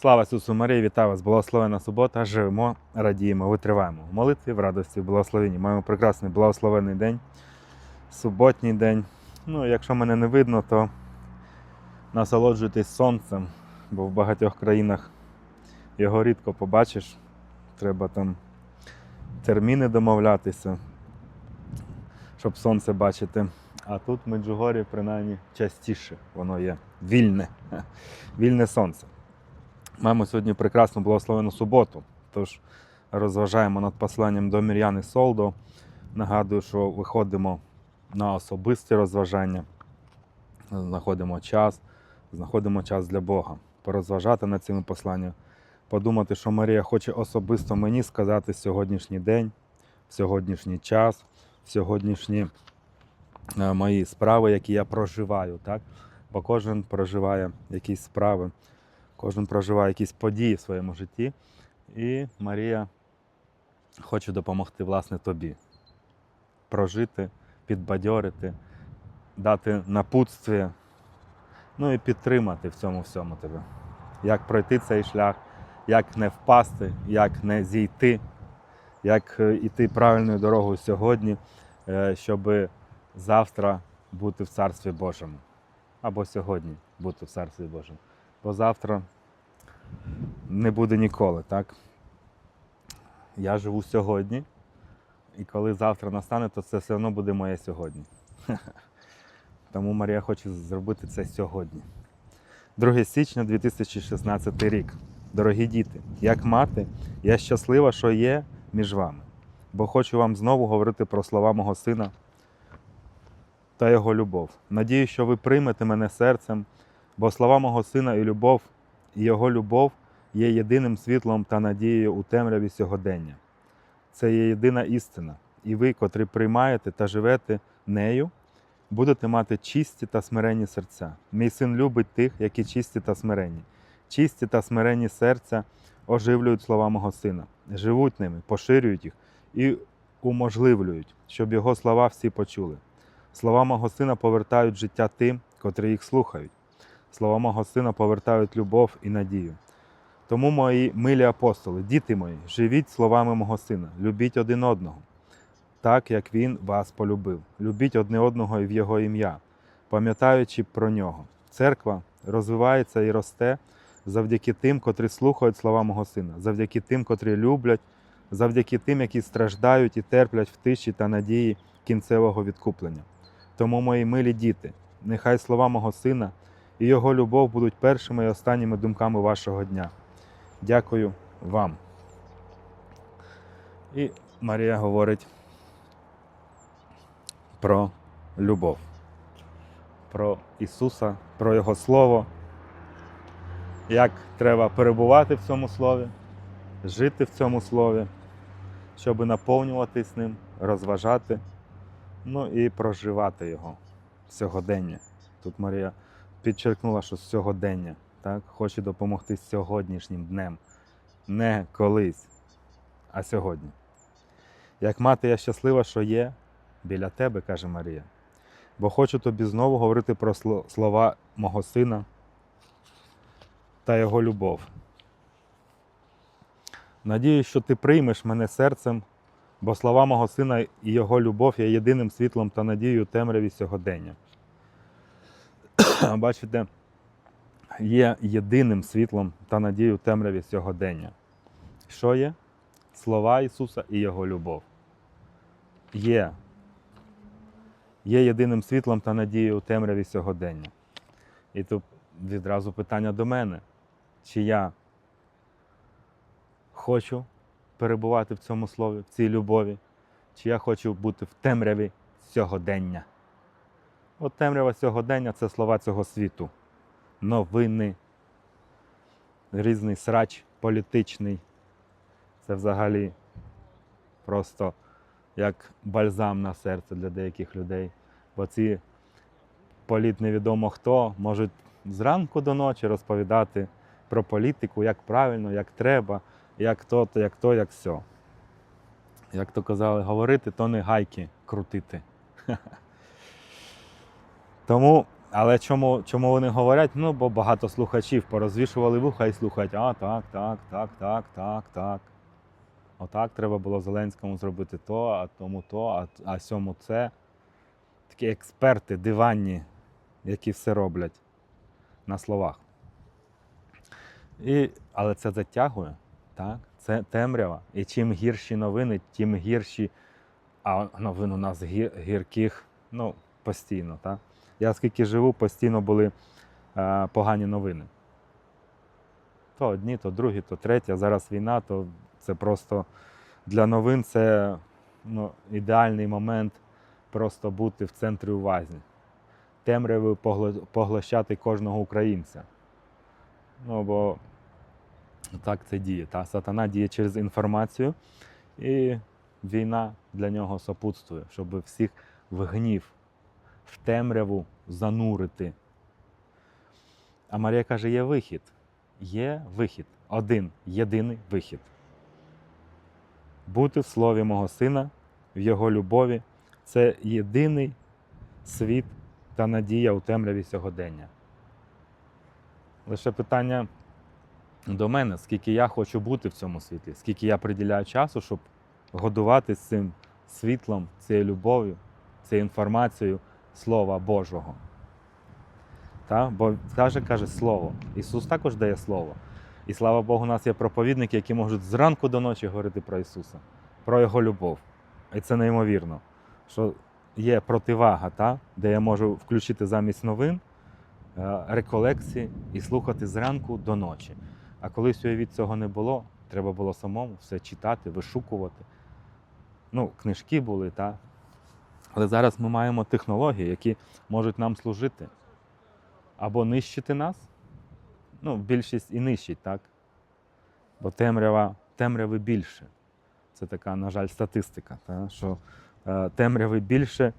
Слава Ісусу Марії, вітаю вас! Благословена субота. Живемо, радіємо, витриваємо в молитві, в радості, в благословенні. Маємо прекрасний благословений день, суботній день. Ну, якщо мене не видно, то насолоджуйтесь сонцем, бо в багатьох країнах його рідко побачиш. Треба там терміни домовлятися, щоб сонце бачити. А тут в Меджугорі, принаймні, частіше воно є вільне, вільне сонце. Маємо сьогодні прекрасну благословену суботу. Тож розважаємо над посланням до Мір'яни Солдо. Нагадую, що виходимо на особисті розважання, знаходимо час, знаходимо час для Бога. Порозважати над цими посланнями, подумати, що Марія хоче особисто мені сказати сьогоднішній день, в сьогоднішній час, в сьогоднішні е, мої справи, які я проживаю. Так? Бо кожен проживає якісь справи. Кожен проживає якісь події в своєму житті, і Марія хоче допомогти власне тобі прожити, підбадьорити, дати напутствие, ну і підтримати в цьому всьому тебе. Як пройти цей шлях, як не впасти, як не зійти, як е, іти правильною дорогою сьогодні, е, щоб завтра бути в Царстві Божому. Або сьогодні бути в Царстві Божому бо завтра не буде ніколи, так? Я живу сьогодні, і коли завтра настане, то це все одно буде моє сьогодні. Тому Марія хоче зробити це сьогодні. 2 січня 2016 рік. Дорогі діти, як мати, я щаслива, що є між вами, бо хочу вам знову говорити про слова мого сина та його любов. Надію, що ви приймете мене серцем бо слова мого сина і любов, і його любов є єдиним світлом та надією у темряві сьогодення. Це є єдина істина, і ви, котрі приймаєте та живете нею, будете мати чисті та смиренні серця. Мій син любить тих, які чисті та смиренні. Чисті та смиренні серця оживлюють слова мого сина, живуть ними, поширюють їх і уможливлюють, щоб його слова всі почули. Слова мого сина повертають життя тим, котрі їх слухають. Слова мого сина повертають любов і надію. Тому, мої милі апостоли, діти мої, живіть словами мого сина, любіть один одного, так як він вас полюбив. Любіть одне одного і в Його ім'я, пам'ятаючи про нього. Церква розвивається і росте завдяки тим, котрі слухають слова мого сина, завдяки тим, котрі люблять, завдяки тим, які страждають і терплять в тиші та надії кінцевого відкуплення. Тому, мої милі діти, нехай слова мого сина і його любов будуть першими і останніми думками вашого дня. Дякую вам. І Марія говорить про любов, про Ісуса, про Його Слово, як треба перебувати в цьому слові, жити в цьому слові, щоб наповнюватись ним, розважати, ну і проживати його сьогодення. Тут Марія підчеркнула, що сьогодення так, хоче допомогти сьогоднішнім днем. Не колись, а сьогодні. Як мати, я щаслива, що є біля тебе, каже Марія. Бо хочу тобі знову говорити про слова мого сина та його любов. Надію, що ти приймеш мене серцем, бо слова мого сина і його любов є єдиним світлом та надією темряві сьогодення. Бачите, є єдиним світлом та надією темряві сьогодення. Що є? Слова Ісуса і Його любов. Є. Є єдиним світлом та надією у темряві сьогодення. І тут відразу питання до мене, чи я хочу перебувати в цьому слові, в цій любові, чи я хочу бути в темряві сьогодення. От темрява сьогодення це слова цього світу. Новини, різний срач політичний. Це взагалі просто як бальзам на серце для деяких людей. Бо ці політ невідомо хто можуть зранку до ночі розповідати про політику, як правильно, як треба, як то, то як то, як все. Як то казали, говорити, то не гайки крутити. Тому Але чому, чому вони говорять? Ну, бо багато слухачів порозвішували вуха і слухають, а так, так, так, так, так, так. Отак треба було Зеленському зробити то, а тому то, а, а сьому це. Такі експерти диванні, які все роблять на словах. І, але це затягує, так? Це темрява. І чим гірші новини, тим гірші, а новин у нас гір, гірких, ну, постійно. Так? Я скільки живу, постійно були е, погані новини. То одні, то другі, то треті, а зараз війна, то це просто для новин це ну, ідеальний момент просто бути в центрі уваги. Темряви поглощати кожного українця. Ну, бо так це діє. Та? Сатана діє через інформацію, і війна для нього сопутствує, щоб всіх в гнів, в темряву занурити. А Марія каже: є вихід. Є вихід. Один єдиний вихід. Бути в слові мого сина, в його любові це єдиний світ та надія у темряві сьогодення. Лише питання до мене, скільки я хочу бути в цьому світлі, скільки я приділяю часу, щоб годуватись цим світлом, цією любов'ю, цією інформацією Слова Божого. Та? Бо каже, каже Слово. Ісус також дає Слово. І слава Богу, у нас є проповідники, які можуть зранку до ночі говорити про Ісуса, про Його любов. І це неймовірно, що є противага, та? де я можу включити замість новин е, реколекції і слухати зранку до ночі. А колись уявіть цього не було, треба було самому все читати, вишукувати. Ну, книжки були, та? Але зараз ми маємо технології, які можуть нам служити або нищити нас. Ну, більшість і нищить, так? Бо темрява, темряви більше. Це така, на жаль, статистика, та? що е, темряви більше, е,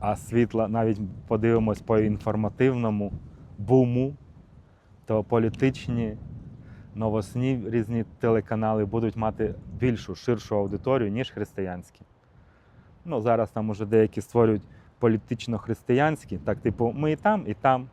а світла навіть подивимось по інформативному буму, то політичні, новосні різні телеканали будуть мати більшу, ширшу аудиторію, ніж християнські. Ну, зараз там уже деякі створюють політично-християнські, так, типу, ми і там, і там.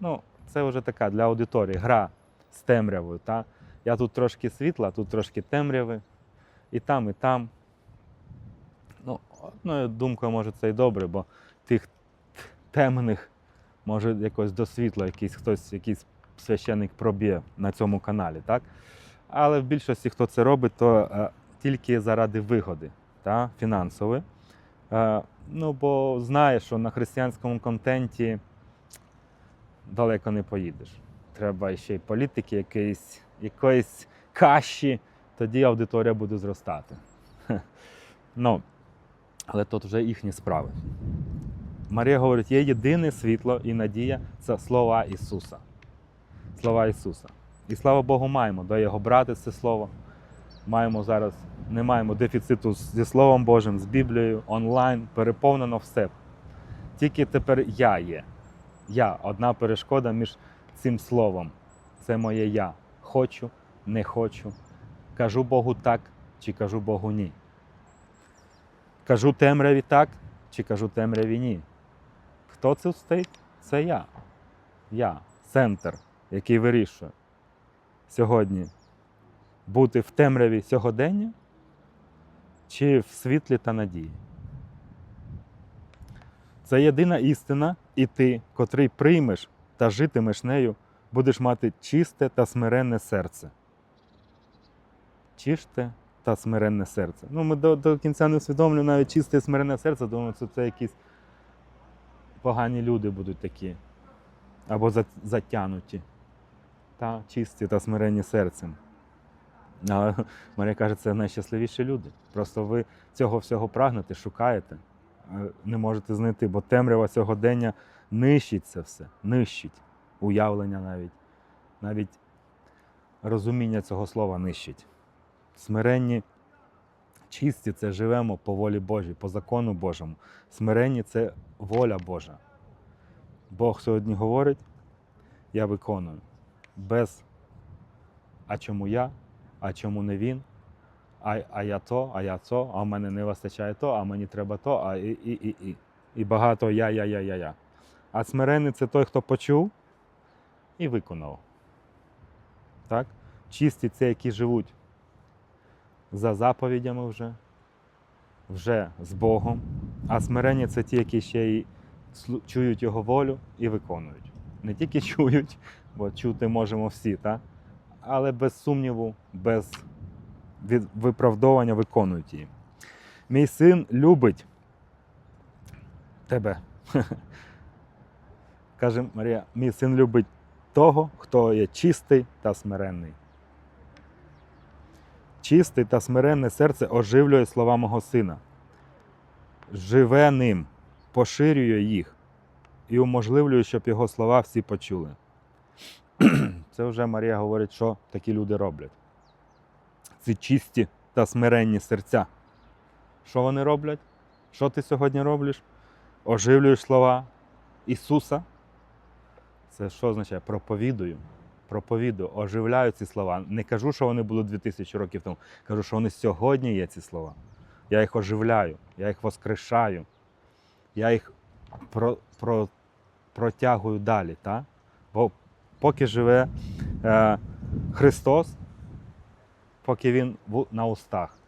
Ну, це вже така для аудиторії гра з темрявою. Та? Я тут трошки світла, тут трошки темряви, і там, і там. Ну, одною думкою, може, це і добре, бо тих темних, може, якось до світла, якийсь хтось, якийсь священник проб'є на цьому каналі. так? Але в більшості, хто це робить, то е, тільки заради вигоди та, фінансової. Е, ну, бо знає, що на християнському контенті далеко не поїдеш. Треба ще й політики, якоїсь, якоїсь каші, тоді аудиторія буде зростати. Ну, але тут вже їхні справи. Марія говорить, є єдине світло і надія це слова Ісуса. Слова Ісуса. І слава Богу, маємо до Його брати це слово. Маємо зараз, не маємо дефіциту зі Словом Божим, з Біблією, онлайн, переповнено все. Тільки тепер я є. Я одна перешкода між цим словом. Це моє я. Хочу, не хочу. Кажу Богу так, чи кажу Богу ні. Кажу темряві так, чи кажу темряві ні. Хто це стоїть? Це я. Я, центр, який вирішує сьогодні бути в темряві сьогодення чи в світлі та надії. Це єдина істина, і ти, котрий приймеш та житимеш нею, будеш мати чисте та смиренне серце. Чисте та смиренне серце. Ну, ми до, до кінця не усвідомлюємо навіть чисте і смиренне серце, думаю, що це якісь погані люди будуть такі. Або затянуті. Та чисті та смиренні серцем. Але Марія каже, це найщасливіші люди. Просто ви цього всього прагнете, шукаєте, не можете знайти, бо темрява сьогодення нищить це все, нищить уявлення навіть, навіть розуміння цього слова нищить. Смиренні, чисті це живемо по волі Божій, по закону Божому. Смиренні це воля Божа. Бог сьогодні говорить, я виконую. Без а чому я, а чому не він? А, а я то, а я то, а в мене не вистачає то, а мені треба то, а і, і, і, і. І багато я, я, я, я, я. А смиренний це той, хто почув і виконав. Так? Чисті це які живуть за заповідями вже, вже з Богом. А смиренні це ті, які ще й чують Його волю і виконують. Не тільки чують, бо чути можемо всі, так? Але без сумніву, без виправдовування виконують її. Мій син любить тебе. Каже Марія, мій син любить того, хто є чистий та смиренний. Чисте та смиренне серце оживлює слова мого сина, живе ним, поширює їх і уможливлює, щоб його слова всі почули. Це вже Марія говорить, що такі люди роблять. Ці чисті та смиренні серця. Що вони роблять? Що ти сьогодні робиш? Оживлюєш слова Ісуса. Це що означає? Проповідую. Проповідую, оживляю ці слова. Не кажу, що вони були 2000 років тому. Кажу, що вони сьогодні є ці слова. Я їх оживляю, я їх воскрешаю, я їх про, про, протягую далі. Та? Бо поки живе е, Христос, поки Він на устах,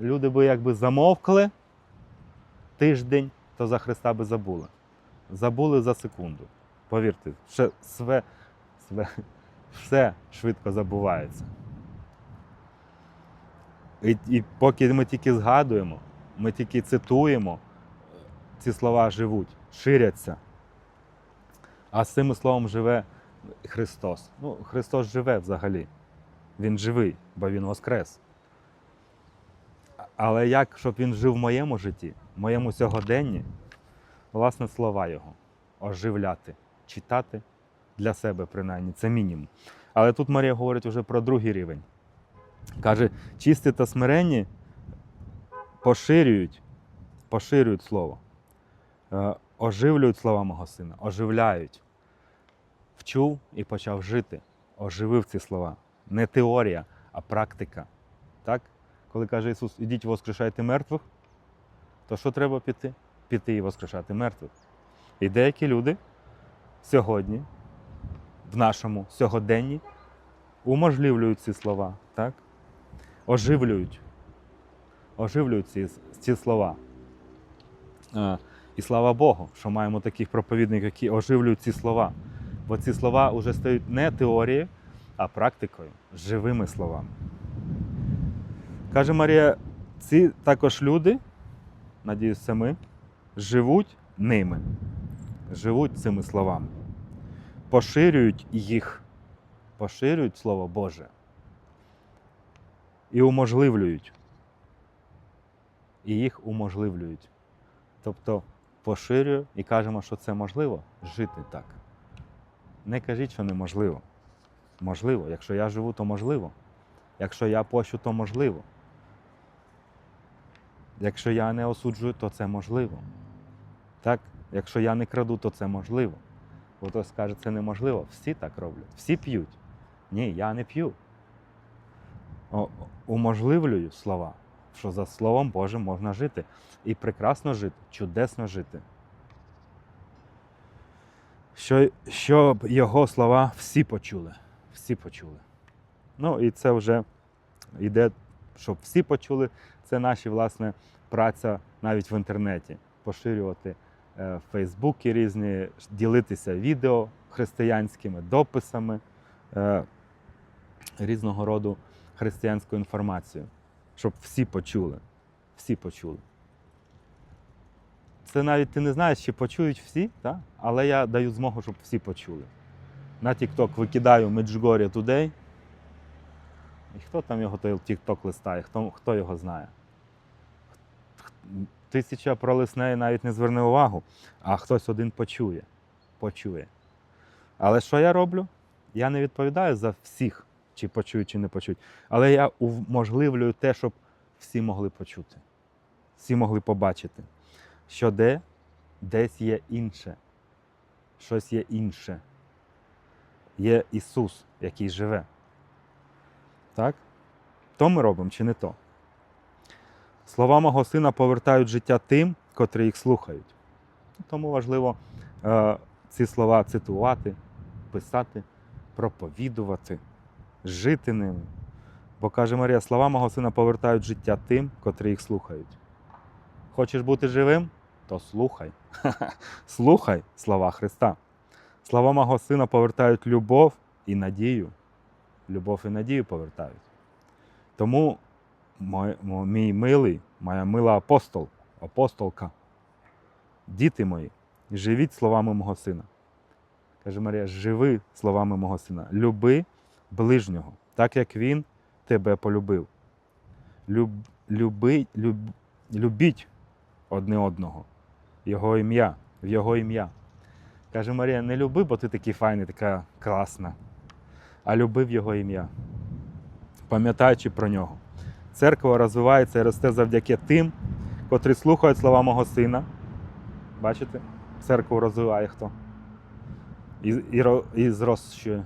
люди би якби замовкли тиждень, то за Христа би забули. Забули за секунду. Повірте, все, все, все, все швидко забувається. І, і поки ми тільки згадуємо, ми тільки цитуємо, ці слова живуть, ширяться. А з цим словом живе Христос. Ну, Христос живе взагалі. Він живий, бо Він воскрес. Але як, щоб він жив в моєму житті, в моєму сьогоденні, власне, слова Його оживляти, читати для себе, принаймні, це мінімум. Але тут Марія говорить вже про другий рівень. Каже, чисті та смиренні поширюють, поширюють слово, е, оживлюють слова мого сина, оживляють. Вчув і почав жити, оживив ці слова. Не теорія, а практика. Так? Коли каже Ісус, ідіть воскрешайте мертвих, то що треба піти? Піти і воскрешати мертвих. І деякі люди сьогодні, в нашому сьогоденні, уможливлюють ці слова, так? оживлюють. Оживлюють ці, ці слова. І слава Богу, що маємо таких проповідників, які оживлюють ці слова. Бо ці слова вже стають не теорією, а практикою, живими словами. Каже Марія, ці також люди, надіюсь, це ми, живуть ними, живуть цими словами, поширюють їх, поширюють Слово Боже і уможливлюють. І їх уможливлюють. Тобто поширюю і кажемо, що це можливо жити так. Не кажіть, що неможливо. Можливо. Якщо я живу, то можливо. Якщо я пощу, то можливо. Якщо я не осуджую, то це можливо. Так? Якщо я не краду, то це можливо. Бо хтось скаже, це неможливо. Всі так роблять. Всі п'ють. Ні, я не п'ю. Уможливлюю слова, що за Словом Божим можна жити. І прекрасно жити, чудесно жити. Що, щоб його слова всі почули. Всі почули. Ну і це вже йде, щоб всі почули. Це наші, власне, праця навіть в інтернеті. Поширювати е, фейсбуки різні, ділитися відео християнськими дописами, е, різного роду християнську інформацію, щоб всі почули. Всі почули. Це навіть ти не знаєш, чи почують всі, та? але я даю змогу, щоб всі почули. На TikTok викидаю Меджугор'я Today. І хто там його той TikTok листає, хто, хто його знає? Тисяча пролисне навіть не зверне увагу, а хтось один почує. Почує. Але що я роблю? Я не відповідаю за всіх, чи почують, чи не почують. Але я уможливлюю те, щоб всі могли почути, всі могли побачити, що де десь є інше, щось є інше. Є Ісус, який живе. Так? То ми робимо чи не то? Слова мого сина повертають життя тим, котрі їх слухають. Тому важливо е, ці слова цитувати, писати, проповідувати, жити ними. Бо каже Марія, слова мого сина повертають життя тим, котрі їх слухають. Хочеш бути живим? То слухай. Слухай слова Христа. Слова мого сина повертають любов і надію. Любов і надію повертають. Тому мо- мій милий, моя мила апостол, апостолка, діти мої, живіть словами мого сина. Каже Марія, живи словами мого сина. Люби ближнього, так як він тебе полюбив. Люб, люби, люб, любіть одне одного. Його ім'я, в його ім'я. Каже Марія, не люби, бо ти такий файний, така класна, а люби в його ім'я, пам'ятаючи про нього. Церква розвивається і росте завдяки тим, котрі слухають слова мого сина. Бачите? Церкву розвиває хто? І, і, і зрощує.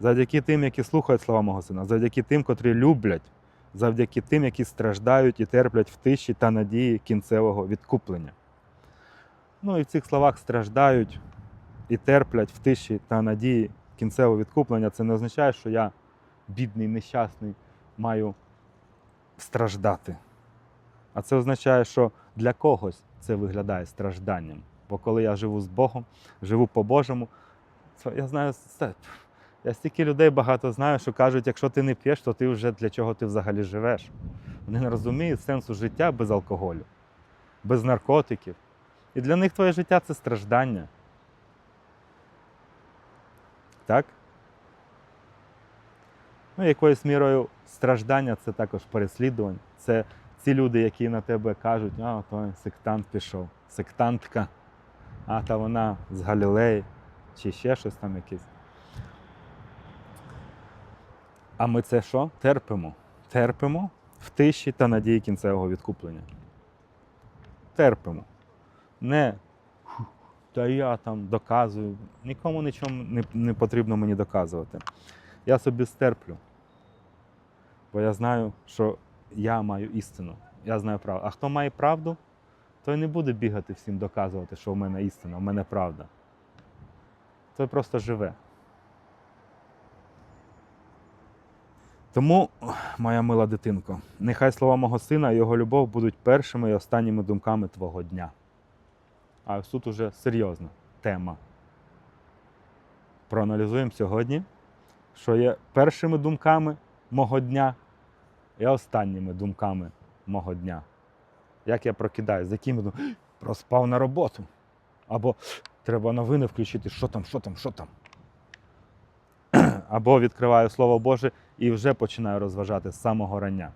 Завдяки тим, які слухають слова мого сина, завдяки тим, котрі люблять, завдяки тим, які страждають і терплять в тиші та надії кінцевого відкуплення. Ну і в цих словах страждають і терплять в тиші та надії кінцевого відкуплення. Це не означає, що я бідний, нещасний, маю страждати. А це означає, що для когось це виглядає стражданням. Бо коли я живу з Богом, живу по-божому, я знаю, я стільки людей багато знаю, що кажуть, якщо ти не п'єш, то ти вже для чого ти взагалі живеш. Вони не розуміють сенсу життя без алкоголю, без наркотиків. І для них твоє життя це страждання. Так? Ну, якоюсь мірою страждання це також переслідування. Це ці люди, які на тебе кажуть, а той сектант пішов, сектантка, а та вона з Галілеї, чи ще щось там якесь. А ми це що? Терпимо. Терпимо в тиші та надії кінцевого відкуплення. Терпимо. Не та я там доказую. Нікому нічому не, не потрібно мені доказувати. Я собі стерплю. Бо я знаю, що я маю істину. Я знаю правду. А хто має правду, той не буде бігати всім доказувати, що в мене істина, в мене правда. Той просто живе. Тому, моя мила дитинко, нехай слова мого сина і його любов будуть першими і останніми думками твого дня. А тут уже серйозна тема. Проаналізуємо сьогодні, що є першими думками мого дня і останніми думками мого дня. Як я прокидаюсь, з якими думками? Проспав на роботу. Або треба новини включити, що там, що там, що там. Або відкриваю Слово Боже і вже починаю розважати з самого рання.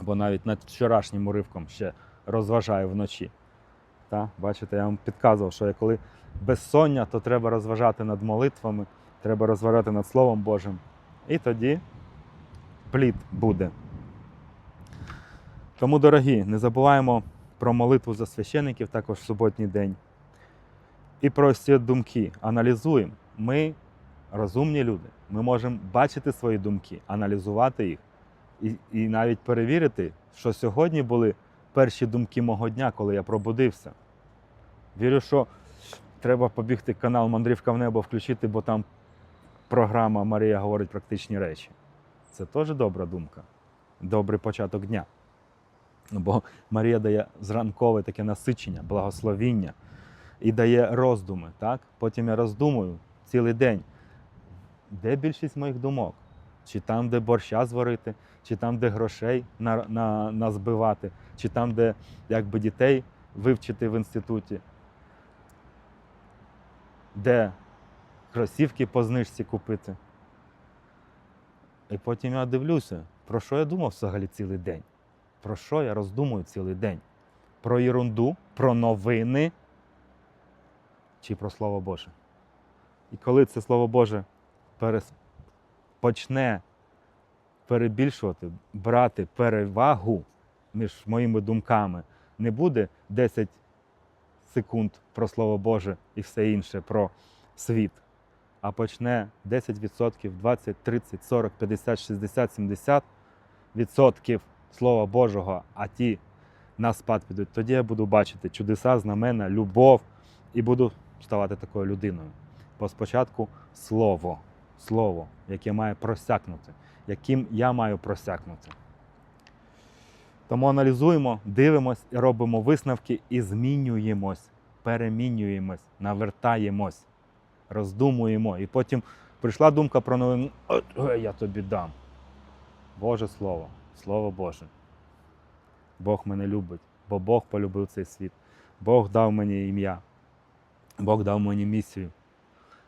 Або навіть над вчорашнім уривком ще розважаю вночі. Та? Бачите, я вам підказував, що коли безсоння, то треба розважати над молитвами, треба розважати над Словом Божим. І тоді плід буде. Тому, дорогі, не забуваємо про молитву за священиків також в суботній день. І про ці думки. Аналізуємо. Ми розумні люди. Ми можемо бачити свої думки, аналізувати їх і, і навіть перевірити, що сьогодні були перші думки мого дня, коли я пробудився. Вірю, що треба побігти канал Мандрівка в небо включити, бо там програма Марія говорить практичні речі. Це теж добра думка, добрий початок дня. Ну, Бо Марія дає зранкове таке насичення, благословіння і дає роздуми. Так? Потім я роздумую цілий день. Де більшість моїх думок? Чи там, де борща зварити, чи там, де грошей на, на, назбивати, чи там, де якби дітей вивчити в інституті, де кросівки по знижці купити. І потім я дивлюся, про що я думав взагалі цілий день. Про що я роздумую цілий день? Про ерунду, про новини чи про Слово Боже. І коли це Слово Боже перес... почне перебільшувати, брати перевагу між моїми думками, не буде 10 секунд про Слово Боже і все інше про світ, а почне 10%, 20, 30, 40, 50, 60, 70 відсотків Слова Божого, а ті на спад підуть, тоді я буду бачити чудеса, знамена, любов і буду ставати такою людиною. Бо спочатку слово, слово, яке має просякнути, яким я маю просякнути. Тому аналізуємо, дивимось і робимо висновки і змінюємось, перемінюємось, навертаємось, роздумуємо. І потім прийшла думка про новину, «От, е, я тобі дам. Боже Слово, Слово Боже. Бог мене любить, бо Бог полюбив цей світ. Бог дав мені ім'я, Бог дав мені місію,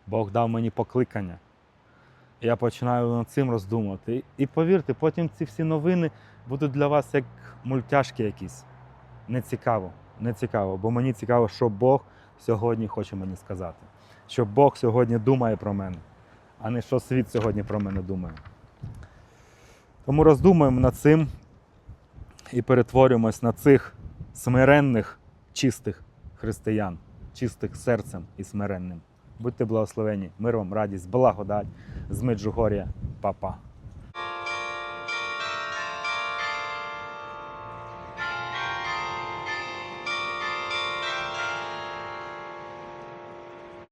Бог дав мені покликання. Я починаю над цим роздумувати. І повірте, потім ці всі новини будуть для вас як мультяшки якісь. Не цікаво, не цікаво, бо мені цікаво, що Бог сьогодні хоче мені сказати. Що Бог сьогодні думає про мене, а не що світ сьогодні про мене думає. Тому роздумуємо над цим і перетворюємось на цих смиренних, чистих християн, чистих серцем і смиренним. Будьте благословені, мир вам, радість, благодать. З Меджугор'я, Папа.